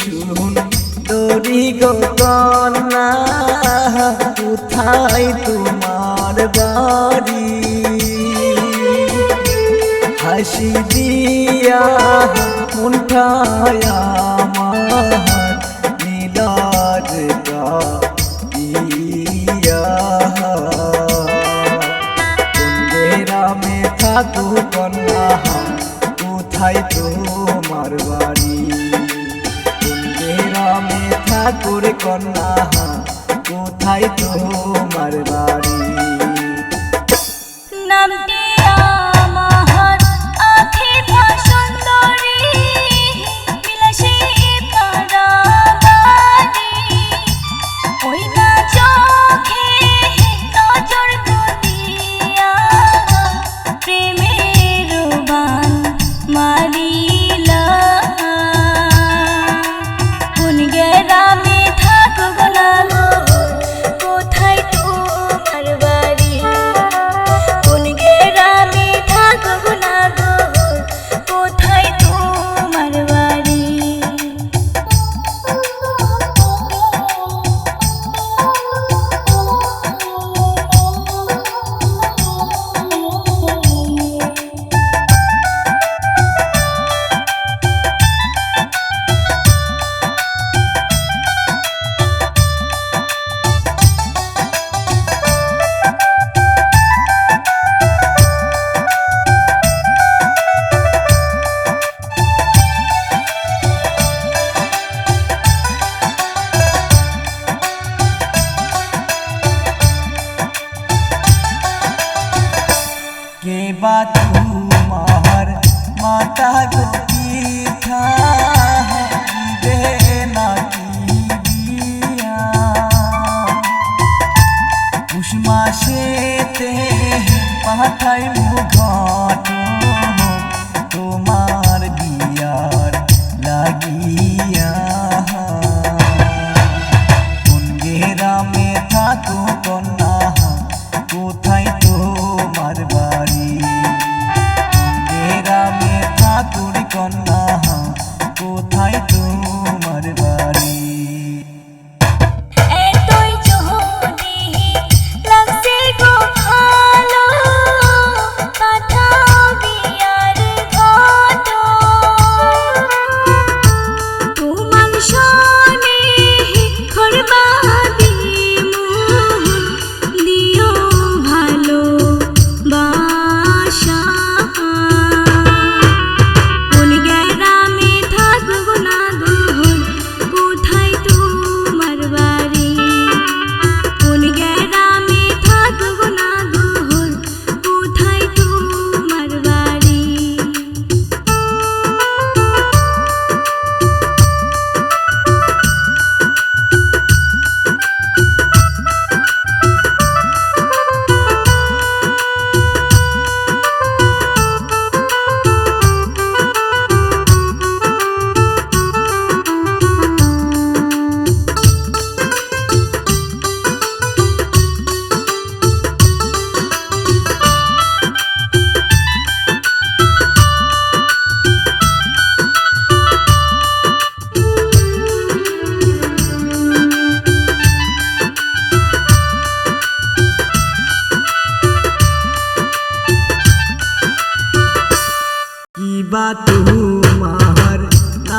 সুন্দরী গো কন্যা কোথায় তোমার বাড়ি? হাসি দিয়া মুন্ঠায় গ্রামে ঠাকুর কন্যা কোথায় তোমার বাড়ি? নামটি মাসেতে পাঠাই মুঘট তোমার বিয়ার লাগিয়া কোন গ্রামে থাকো তোমার বাড়ি।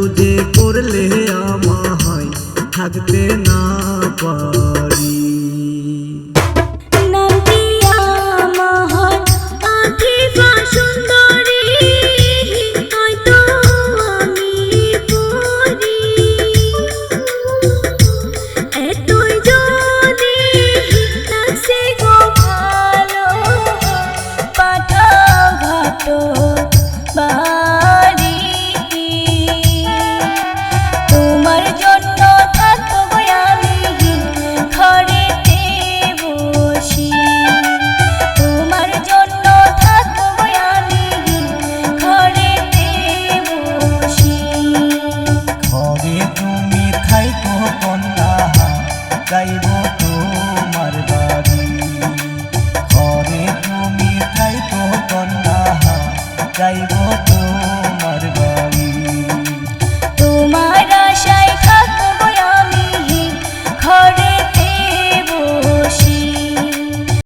জাদু যে করলে আমায় থাকতে না পারি। নামটি তোমার বাণী